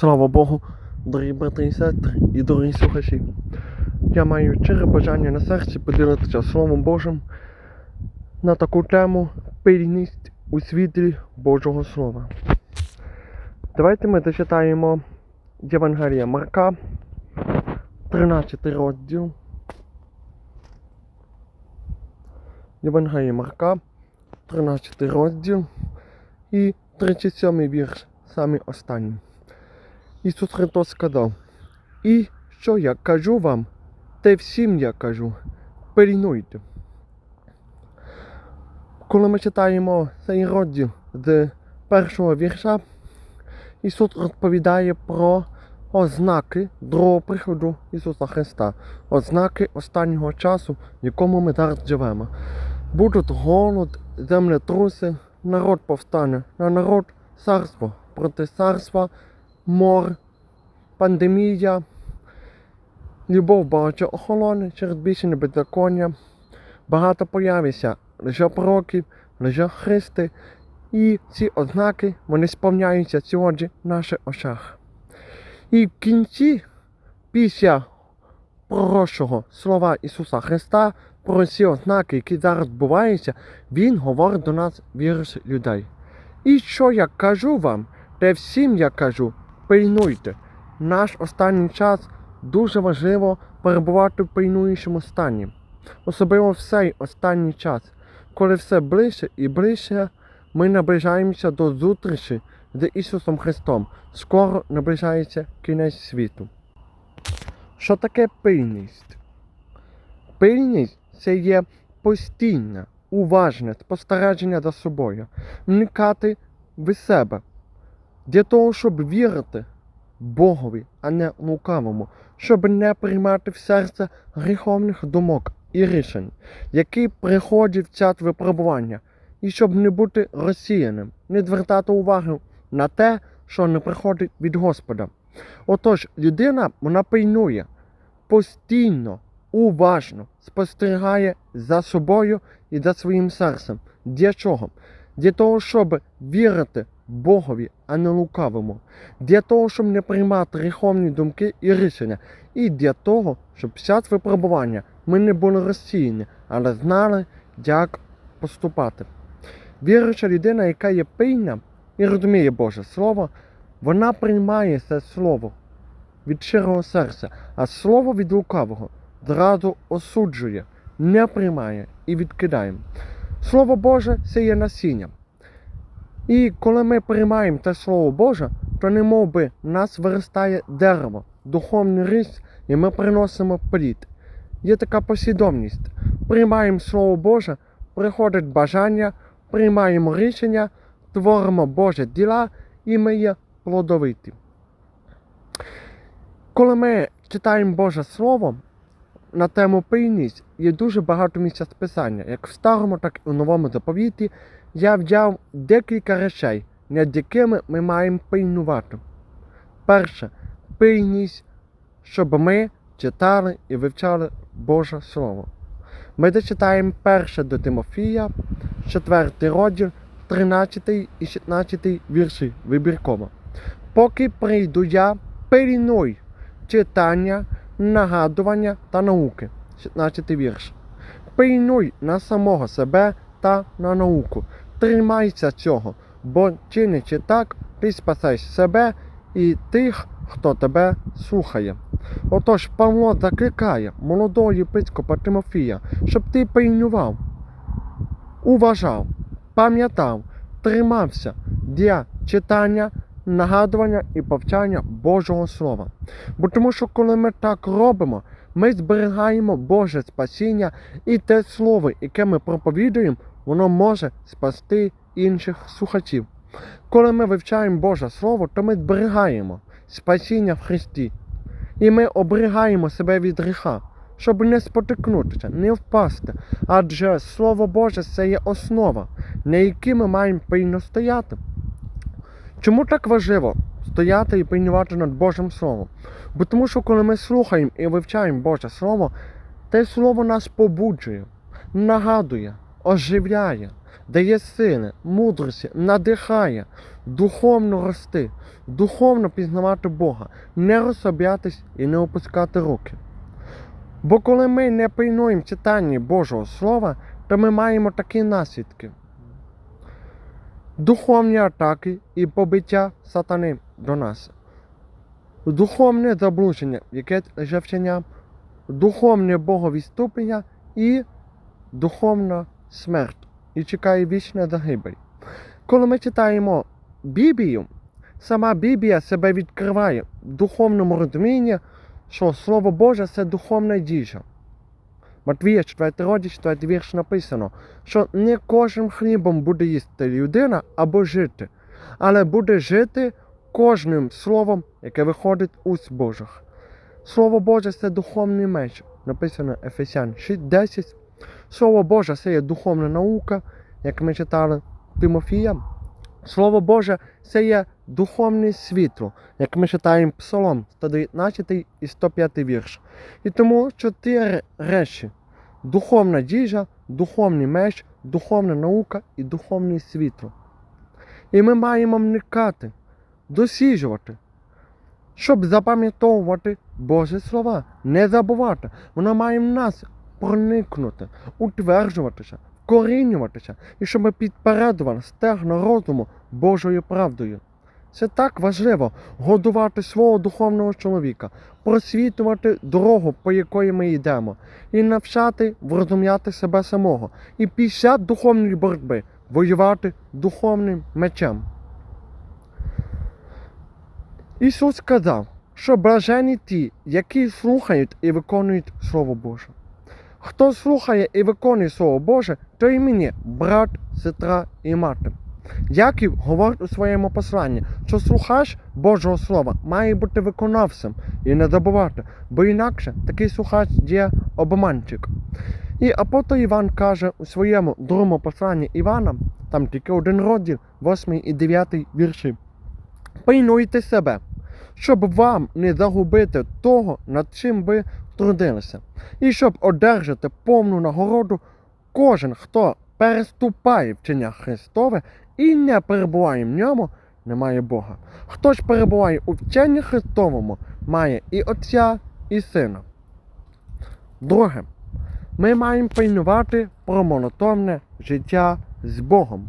Слава Богу, дорогі брати і сестри і дорогі слухачі. Я маю щире бажання на серці поділитися Словом Божим на таку тему пильність у світлі Божого Слова. Давайте ми зачитаємо Євангелія Марка, 13 розділ. Євангелія Марка, 13 розділ і 37 вірш, самий останній. Ісус Христос сказав, і що я кажу вам, те всім я кажу, пильнуйте. Коли ми читаємо цей розділ з першого вірша, Ісус розповідає про ознаки другого приходу Ісуса Христа, ознаки останнього часу, в якому ми зараз живемо. Будуть голод, землетруси, народ повстане, на народ царство проти царства, мор, пандемія, любов багато охолоне через більшення беззаконня, багато появиться лише пророків, лише христи, і ці ознаки вони сповняються сьогодні в наших очах. І в кінці, після пророчого слова Ісуса Христа, про ці ознаки, які зараз відбуваються, Він говорить до нас віруючих людей. І що я кажу вам, те всім я кажу, пильнуйте. Наш останній час дуже важливо перебувати в пильнуючому стані. Особливо в цей останній час, коли все ближче і ближче ми наближаємося до зустрічі з Ісусом Христом. Скоро наближається кінець світу. Що таке пильність? Пильність це є постійне, уважне спостереження за собою, вникати в себе для того, щоб вірити Богові, а не лукавому, щоб не приймати в серце гріховних думок і рішень, які приходять в час випробування, і щоб не бути розсіяним, не звертати увагу на те, що не приходить від Господа. Отож, людина вона пильнує постійно, уважно спостерігає за собою і за своїм серцем. Для чого? Для того, щоб вірити Богові, а не лукавому. Для того, щоб не приймати гріховні думки і рішення. І для того, щоб під час випробування ми не були розсіяні, але знали, як поступати. Віруюча людина, яка є пильна і розуміє Боже Слово, вона приймає це слово від щирого серця, а слово від лукавого зразу осуджує, не приймає і відкидає. Слово Боже це є насіння. І коли ми приймаємо те Слово Боже, то не мов би в нас виростає дерево, духовний ріст, і ми приносимо плід. Є така послідовність. Приймаємо Слово Боже, приходить бажання, приймаємо рішення, творимо Божі діла, і ми є плодовиті. Коли ми читаємо Боже Слово на тему пильність, є дуже багато місця списання, як в старому, так і в новому заповіті. Я взяв декілька речей, над якими ми маємо пильнувати. Перше, пильність, щоб ми читали і вивчали Боже Слово. Ми зачитаємо перше до Тимофія, 4 розділ, 13 і 16 вірші вибірково. Поки прийду я, пильнуй читання, нагадування та науки. 16 вірш. Пильнуй на самого себе та на науку. Тримайся цього, бо чинячи так, ти спасеш себе і тих, хто тебе слухає. Отож Павло закликає молодого єпископа Тимофія, щоб ти пильнував, уважав, пам'ятав, тримався для читання, нагадування і повчання Божого Слова. Бо тому що коли ми так робимо, ми зберігаємо Боже спасіння і те слово, яке ми проповідуємо, воно може спасти інших слухачів. Коли ми вивчаємо Боже Слово, то ми зберігаємо спасіння в Христі. І ми оберігаємо себе від гріха, щоб не спотикнутися, не впасти. Адже Слово Боже це є основа, на якій ми маємо пильно стояти. Чому так важливо стояти і пильнувати над Божим Словом? Бо тому що коли ми слухаємо і вивчаємо Боже Слово, те слово нас побуджує, нагадує, оживляє, дає сили, мудрості, надихає, духовно рости, духовно пізнавати Бога, не розслаблятись і не опускати руки. Бо коли ми не пильнуємо читання Божого Слова, то ми маємо такі наслідки. Духовні атаки і побиття сатани до нас. Духовне заблуження, яке вчення, духовне боговіступлення і духовна смерть. І чекає вічна загибель. Коли ми читаємо Біблію, сама Біблія себе відкриває в духовному розумінні, що Слово Боже це духовна їжа. Матвія 4 розділ, 4 вірш написано, що не кожним хлібом буде їсти людина або жити, але буде жити кожним словом, яке виходить уст Божих. Слово Боже це духовний меч, написано Ефесян 6.10. Слово Боже це є духовна наука, як ми читали Тимофія. Слово Боже це є духовне світло, як ми читаємо Псалом 119 і 105 вірш. І тому чотири речі: духовна їжа, духовний меч, духовна наука і духовне світло. І ми маємо вникати, досліджувати, щоб запам'ятовувати Божі слова, не забувати. Воно має в нас проникнути, утверджуватися, вкорінюватися, і щоб підпередували стегна розуму Божою правдою. Це так важливо годувати свого духовного чоловіка, просвітувати дорогу, по якої ми йдемо, і навчати врозуміти себе самого, і після духовної боротьби воювати духовним мечем. Ісус сказав, що блажені ті, які слухають і виконують Слово Боже. Хто слухає і виконує Слово Боже, то і мені, брат, сестра і мати. Яків говорить у своєму посланні, що слухач Божого Слова має бути виконавцем і не забувати, бо інакше такий слухач є обманчик. І апостол Іван каже у своєму другому посланні Івана, там тільки один розділ, 8 і 9 вірші. Пильнуйте себе, щоб вам не загубити того, над чим ви трудилися, і щоб одержати повну нагороду, кожен, хто переступає вчення Христове і не перебуває в ньому, не має Бога. Хто ж перебуває у вченні Христовому, має і Отця, і Сина. Друге, ми маємо пильнувати про монотонне життя з Богом.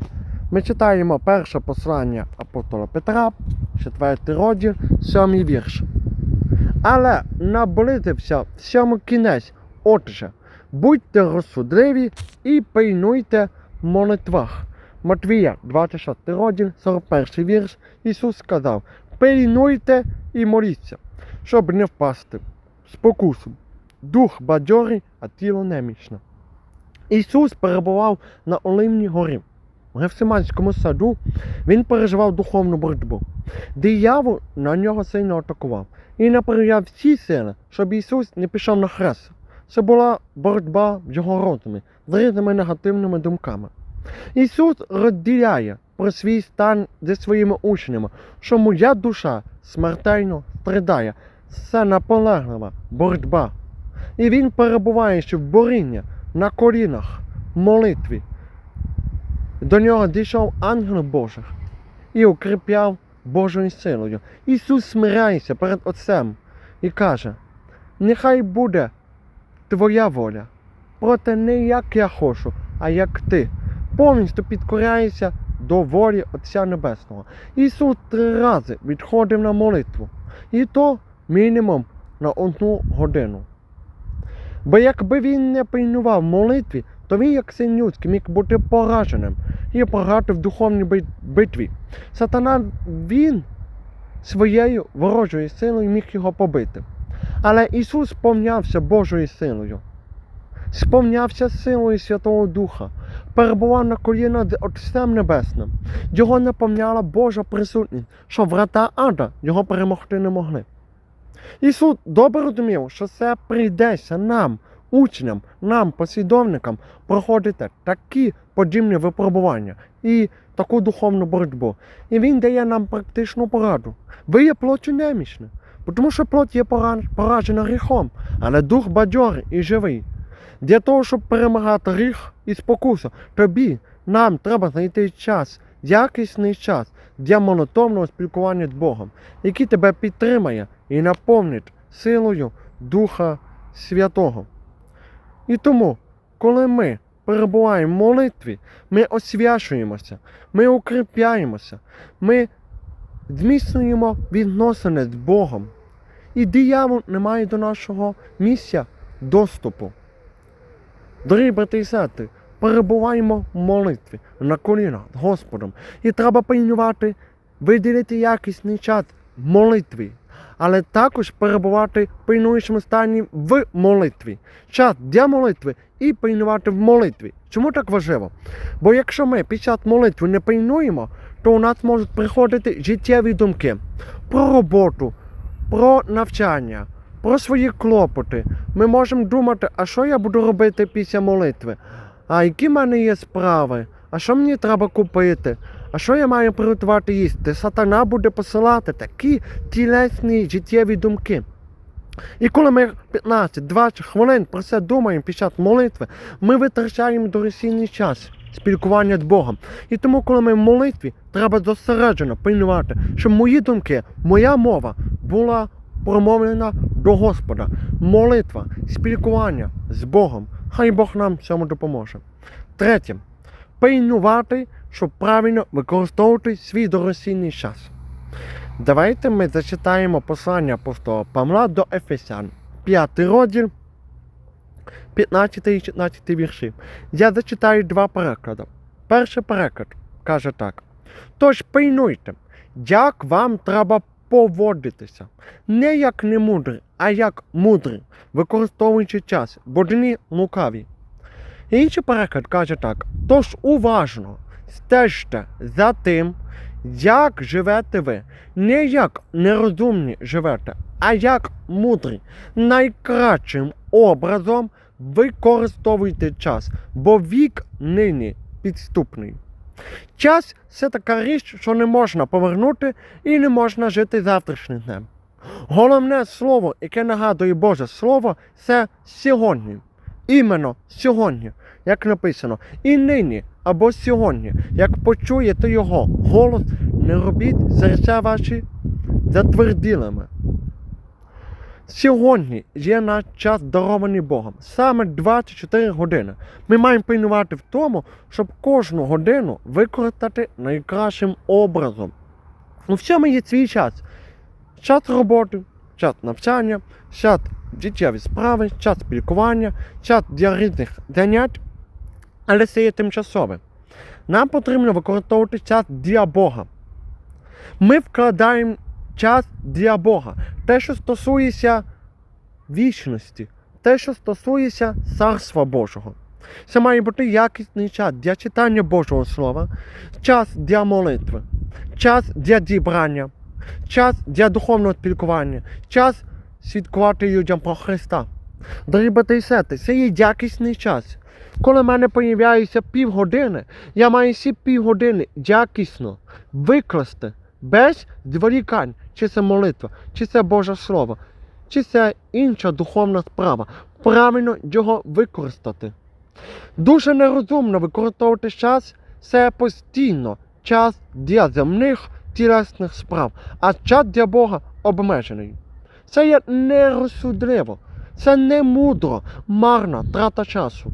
Ми читаємо перше послання апостола Петра, 4 розділ, 7 вірш. Але наблизився всьому кінець. Отже, будьте розсудливі і пильнуйте в молитвах. Матвія, 26 розділ, 41 вірш. Ісус сказав: пильнуйте і моліться, щоб не впасти спокусу. Дух бадьорий, а тіло немічне. Ісус перебував на Оливній горі. В Гефсиманському саду він переживав духовну боротьбу. Диявол на нього сильно атакував і напрягав всі сили, щоб Ісус не пішов на хрест. Це була боротьба в його розумі з різними негативними думками. Ісус розділяє про свій стан зі своїми учнями, що моя душа смертельно страдає. Це наполеглива боротьба. І він перебуває ще в боріння на колінах, молитві. До нього дійшов ангел Божий і укріпляв Божою силою. Ісус смиряється перед Отцем і каже: Нехай буде твоя воля, проте не як я хочу, а як ти. Повністю підкоряється до волі Отця Небесного. Ісус три рази відходив на молитву, і то мінімум на одну годину. Бо якби він не пильнував молитві, то він, як син людський, міг бути пораженим і програти в духовній битві. Сатана він своєю ворожою силою міг його побити. Але Ісус сповнявся Божою силою, сповнявся силою Святого Духа, перебував на колінах з Отцем Небесним. Його наповняла Божа присутність, що врата ада його перемогти не могли. Ісус добре розумів, що це прийдеться нам, учням, нам, послідовникам, проходити такі подібні випробування і таку духовну боротьбу. І Він дає нам практичну пораду. Ви є плоттю немічне, тому що плоть є поражена гріхом, але дух бадьорий і живий. Для того, щоб перемагати гріх і спокусу, тобі нам треба знайти час, якісний час для монотонного спілкування з Богом, який тебе підтримає і наповнить силою Духа Святого. І тому, коли ми перебуваємо в молитві, ми освячуємося, ми укріпляємося, ми зміцнюємо відносини з Богом. І диявол не має до нашого місця доступу. Дорогі брати і сестри, перебуваємо в молитві на колінах з Господом. І треба пильнувати, виділити якісний час в молитві, але також перебувати в пильнуючому стані в молитві. Час для молитви і пильнувати в молитві. Чому так важливо? Бо якщо ми під час молитви не пильнуємо, то у нас можуть приходити життєві думки про роботу, про навчання, про свої клопоти. Ми можемо думати, а що я буду робити після молитви? А які в мене є справи? А що мені треба купити? А що я маю приготувати їсти? Сатана буде посилати такі тілесні життєві думки. І коли ми 15-20 хвилин про це думаємо під час молитви, ми витрачаємо дорогоцінний час спілкування з Богом. І тому, коли ми в молитві, треба зосереджено пильнувати, щоб мої думки, моя мова була промовлена до Господа. Молитва, спілкування з Богом. Хай Бог нам в цьому допоможе. Третє. Пильнувати, щоб правильно використовувати свій дорогоцінний час. Давайте ми зачитаємо послання апостола Павла до Ефесян, 5 розділ, 15 і 16 вірші. Я зачитаю два переклади. Перший переклад каже так: Тож пильнуйте, як вам треба поводитися, не як немудрі, а як мудрі, використовуючи час, бо дні лукаві. Інший переклад каже так: тож уважно стежте за тим, як живете ви, не як нерозумні живете, а як мудрі. Найкращим образом використовуйте час, бо вік нині підступний. Час це така річ, що не можна повернути і не можна жити завтрашнім днем. Головне слово, яке нагадує Боже Слово, це сьогодні. Іменно сьогодні, як написано, і нині або сьогодні, як почуєте його голос, не робіть серця ваші затверділими. Сьогодні є наш час дарований Богом. Саме 24 години. Ми маємо пильнувати в тому, щоб кожну годину використати найкращим образом. У всьому є свій час. Час роботи, час навчання, час життєві справи, час спілкування, час для різних занять, але це є тимчасове. Нам потрібно використовувати час для Бога. Ми вкладаємо час для Бога. Те, що стосується вічності, те, що стосується Царства Божого. Це має бути якісний час для читання Божого Слова, час для молитви, час для дібрання, час для духовного спілкування, час свідкувати людям про Христа. Дорогі і це є якісний час. Коли в мене появляється півгодини, я маю всі півгодини якісно викласти без зволікань, чи це молитва, чи це Боже Слово, чи це інша духовна справа. Правильно його використати. Дуже нерозумно використовувати час це постійно час для земних тілесних справ, а час для Бога обмежений. Це є нерозсудливо, це не мудро, марна трата часу.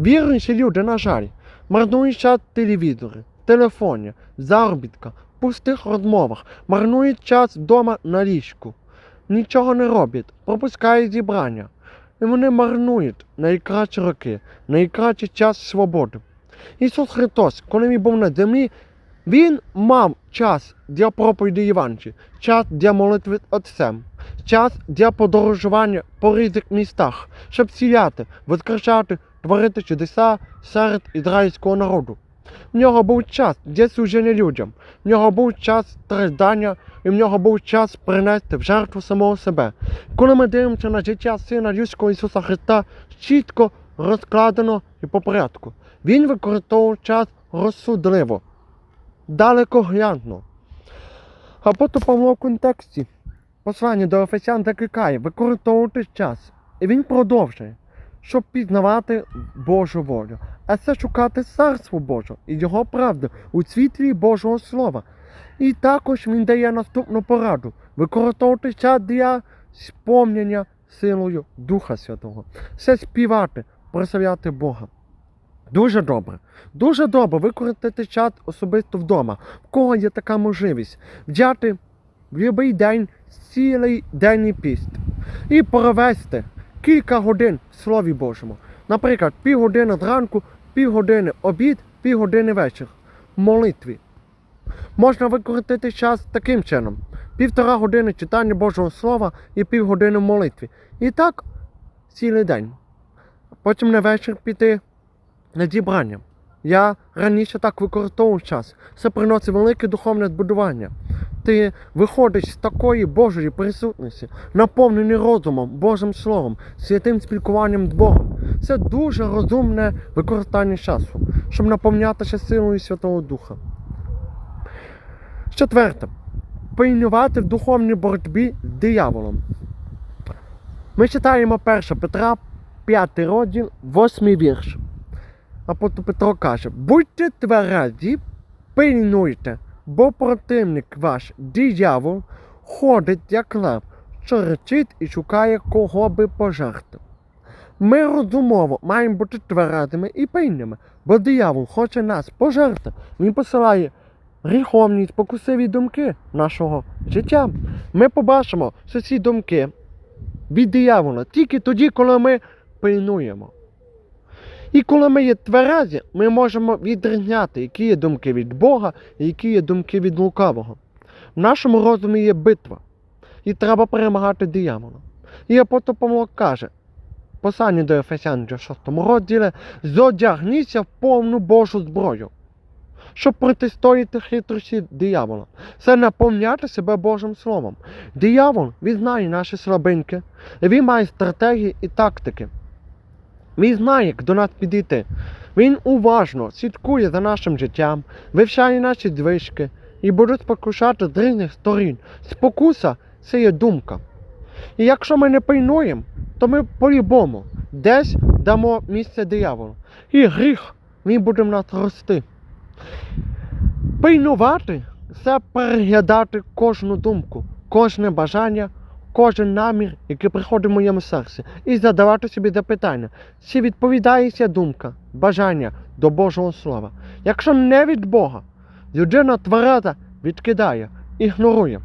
Віруючі люди, на жаль, марнують час в телевізорі, телефоні, заробітка, пустих розмовах, марнують час вдома на ліжку. Нічого не роблять, пропускають зібрання. І вони марнують найкращі роки, найкращий час свободи. Ісус Христос, коли він був на землі, Він мав час для проповіді Євангелії, час для молитви Отцем, час для подорожування по різних містах, щоб сіяти, воскрешати, творити чудеса серед ізраїльського народу. В нього був час для служення людям, в нього був час страждання, і в нього був час принести в жертву самого себе. Коли ми дивимося на життя Сина людського Ісуса Христа, чітко розкладено і по порядку. Він використовував час розсудливо, далекоглядно. Апостол Павло в контексті послання до Ефесян закликає використовувати час. І він продовжує. щоб пізнавати Божу волю, а це шукати царство Боже і його правду у світлі Божого Слова. І також він дає наступну пораду використовувати час для сповнення силою Духа Святого. Це співати, прославляти Бога. Дуже добре. Дуже добре використати час особисто вдома, в кого є така можливість, взяти в будь-який день цілий денний піст і провести кілька годин в Слові Божому. Наприклад, півгодини зранку, півгодини обід, півгодини вечір. Молитві. Можна використати час таким чином: півтора години читання Божого Слова і півгодини в молитві. І так цілий день. Потім на вечір піти на зібрання. Я раніше так використовував час. Це приносить велике духовне збудування. Ти виходиш з такої Божої присутності, наповнений розумом, Божим Словом, святим спілкуванням з Богом. Це дуже розумне використання часу, щоб наповнятися силою Святого Духа. Четверте. Пильнувати в духовній боротьбі з дияволом. Ми читаємо 1 Петра, 5 розділ, 8 вірш. Апостол Петро каже: будьте тверезі, пильнуйте, бо противник ваш диявол ходить як лев, що речить і шукає кого би пожерти. Ми розумово маємо бути тверезими і пильними, бо диявол хоче нас пожерти. Він посилає гріховні спокусиві думки нашого життя. Ми побачимо, що ці думки від диявола тільки тоді, коли ми пильнуємо. І коли ми є тверезі, ми можемо відрізняти, які є думки від Бога і які є думки від лукавого. В нашому розумі є битва, і треба перемагати диявола. І апостол Павло каже, послання до Ефесян в 6 розділі, зодягніться в повну Божу зброю, щоб протистояти хитрості диявола. Це наповняти себе Божим Словом. Диявол, він знає наші слабинки, він має стратегії і тактики. Він знає, як до нас підійти. Він уважно слідкує за нашим життям, вивчає наші звички і буде спокушати з різних сторін. Спокуса це є думка. І якщо ми не пильнуємо, то ми по-любому десь дамо місце дияволу. І гріх він буде в нас рости. Пильнувати це переглядати кожну думку, кожне бажання, кожен намір, який приходить в моєму серці, і задавати собі запитання, чи відповідає ця думка, бажання до Божого Слова. Якщо не від Бога, людина твереза відкидає, ігнорує.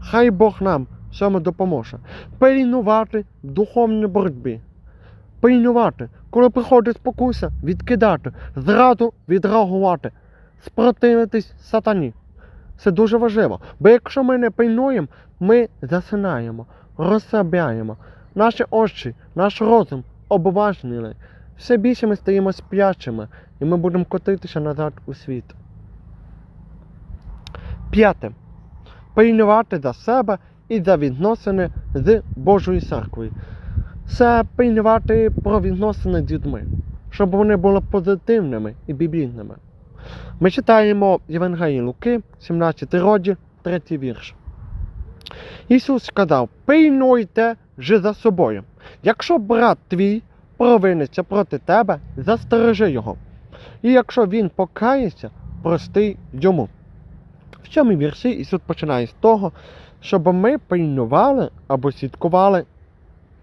Хай Бог нам в допоможе. Пильнувати в духовній боротьбі. Пильнувати, коли приходить спокуса, відкидати, зразу відреагувати, спротивитись сатані. Це дуже важливо. Бо якщо ми не пильнуємо, ми засинаємо, розслабляємо. Наші очі, наш розум обважніли. Все більше ми стаємо сплячими, і ми будемо котитися назад у світ. П'яте. Пильнувати за себе і за відносини з Божою церквою. Це пильнувати про відносини з людьми, щоб вони були позитивними і біблійними. Ми читаємо Євангелії Луки, 17 розділ, 3 вірш. Ісус сказав: пильнуйте же за собою. Якщо брат твій провиниться проти тебе, застережи його. І якщо він покається, прости йому. В цьому вірші Ісус починає з того, щоб ми пильнували або слідкували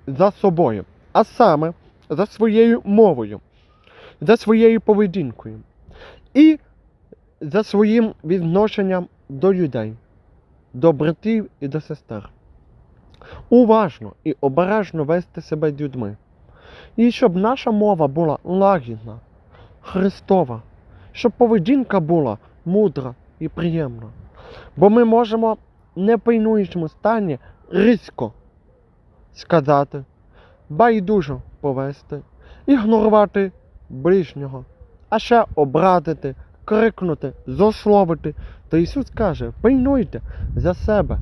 за собою, а саме за своєю мовою, за своєю поведінкою і за своїм відношенням до людей, до братів і до сестер. Уважно і обережно вести себе з людьми. І щоб наша мова була лагідна, Христова, щоб поведінка була мудра і приємна. Бо ми можемо в непойнуючому стані різко сказати, байдужо повести, ігнорувати ближнього, а ще обрадити, крикнути, зословити. То Ісус каже, пильнуйте за себе,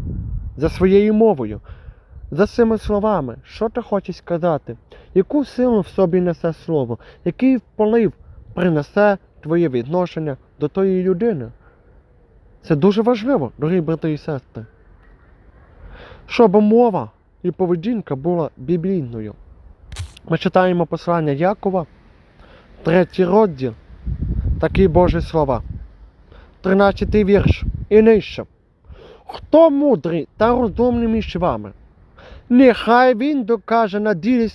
за своєю мовою, за цими словами, що ти хочеш сказати, яку силу в собі несе слово, який вплив принесе твоє відношення до тої людини. Це дуже важливо, дорогі брати і сестри. Щоб мова і поведінка була біблійною. Ми читаємо послання Якова, третій розділ, такі Божі слова. 13 вірш і нижче. Хто мудрий та розумний між вами? Нехай він докаже на ділі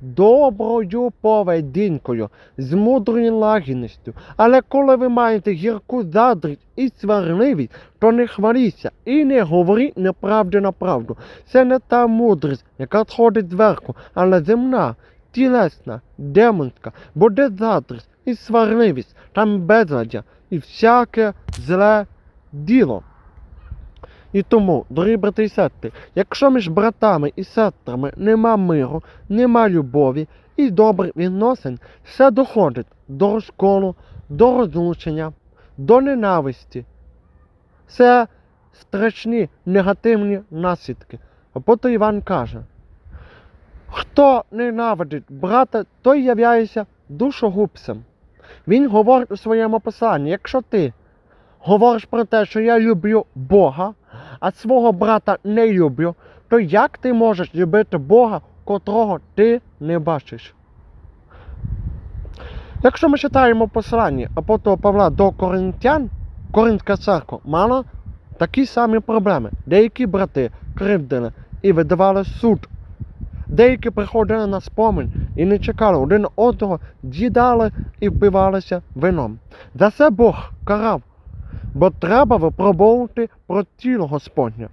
доброю поведінкою, з мудрою лагідністю. Але коли ви маєте гірку задрість і сварливість, то не хваліться і не говоріть неправди на правду. Це не та мудрість, яка сходить зверху, але земна, тілесна, демонська, бо де і сварливість, там безладдя і всяке зле діло. І тому, дорогі брати і сестри, якщо між братами і сестрами нема миру, нема любові і добрих відносин, все доходить до розколу, до розлучення, до ненависті. Це страшні негативні наслідки. Апостол Іван каже, хто ненавидить брата, той являється душогубцем. Він говорить у своєму посланні, якщо ти говориш про те, що я люблю Бога, а свого брата не люблю, то як ти можеш любити Бога, котрого ти не бачиш? Якщо ми читаємо послання апостола Павла до Коринтян, Коринська церква мала такі самі проблеми. Деякі брати кривдили і видавали суд. Деякі приходили на спомин і не чекали один одного, дідали і впивалися вином. За це Бог карав бо треба випробовувати про тіло Господнє.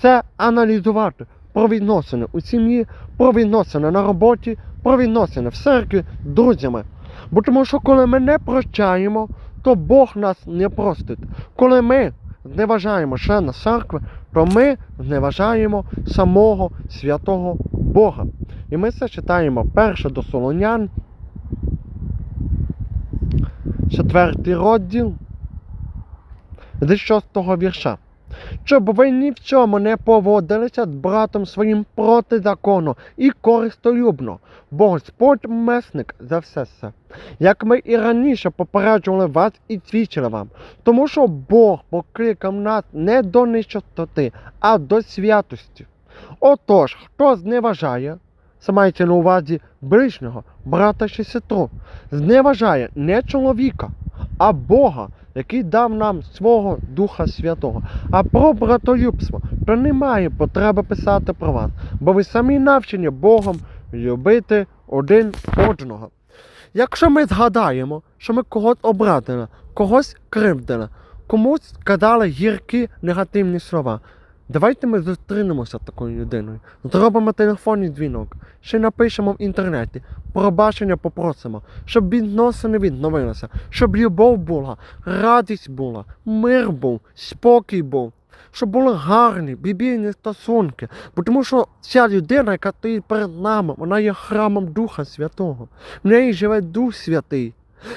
Це аналізувати про відносини у сім'ї, про відносини на роботі, про відносини в церкві, друзями. Бо тому що коли ми не прощаємо, то Бог нас не простить. Коли ми зневажаємо члена церкви, то ми зневажаємо самого святого Бога. І ми це читаємо перше до Солонян, четвертий розділ з шостого вірша. Щоб ви ні в чому не поводилися з братом своїм проти закону і користолюбно, бо Господь месник за все це. Як ми і раніше попереджували вас і свідчили вам, тому що Бог покликав нас не до нечистоти, а до святості. Отож, хто зневажає, це мається на увазі ближнього, брата чи сестру, зневажає не чоловіка, а Бога, який дав нам свого Духа Святого. А про братолюбство, то немає потреби писати про вас, бо ви самі навчені Богом любити один одного. Якщо ми згадаємо, що ми когось обрадили, когось кривдили, комусь сказали гіркі негативні слова, давайте ми зустрінемося з такою людиною, зробимо телефонний дзвінок, ще напишемо в інтернеті, пробачення попросимо, щоб відносини відновилися, щоб любов була, радість була, мир був, спокій був, щоб були гарні біблійні стосунки. Бо тому що ця людина, яка стоїть перед нами, вона є храмом Духа Святого. В неї живе Дух Святий.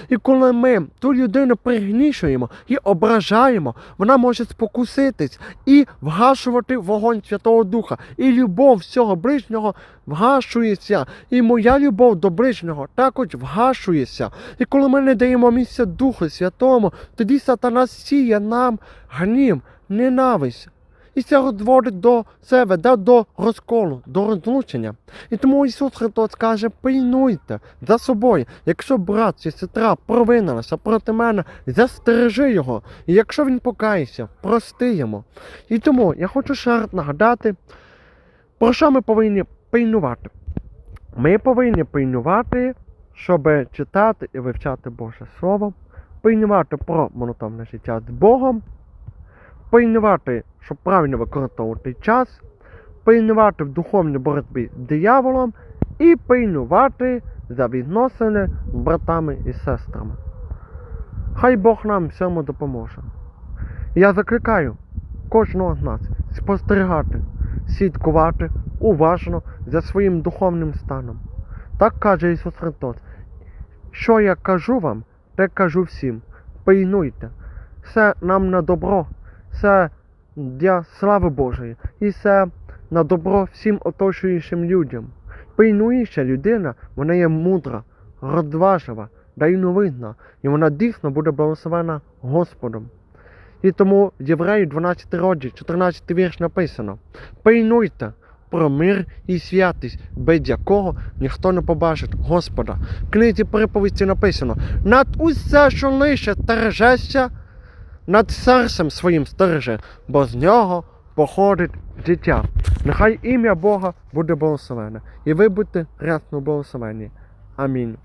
І коли ми ту людину пригнічуємо і ображаємо, вона може спокуситись і вгашувати вогонь Святого Духа. І любов всього ближнього вгашується. І моя любов до ближнього також вгашується. І коли ми не даємо місця Духу Святому, тоді сатана сіє нам гнів, ненависть. І це розводить до себе, да, до розколу, до розлучення. І тому Ісус Христос каже, пильнуйте за собою. Якщо брат чи сестра провинилася проти мене, застережи його. І якщо він покається, прости йому. І тому я хочу ще раз нагадати, про що ми повинні пильнувати. Ми повинні пильнувати, щоб читати і вивчати Боже Слово, пильнувати про монотонне життя з Богом, пильнувати, щоб правильно використовувати час, пильнувати в духовній боротьбі з дияволом і пильнувати за відносини з братами і сестрами. Хай Бог нам в цьому допоможе. Я закликаю кожного з нас спостерігати, слідкувати уважно за своїм духовним станом. Так каже Ісус Христос. Що я кажу вам, те кажу всім. Пильнуйте. Це нам на добро, це для слави Божої. І це на добро всім оточуючим людям. Пильнуюча людина, вона є мудра, розважлива, дайновидна, і вона дійсно буде благословена Господом. І тому в Євреї 12 розділ, 14 вірш написано: Пильнуйте, про мир і святість, без якого ніхто не побачить Господа. В книзі приповісті написано: над усе, що лише стережешся, над серцем своїм стереже, бо з нього походить життя. Нехай ім'я Бога буде благословене, і ви будьте рясно благословені. Амінь.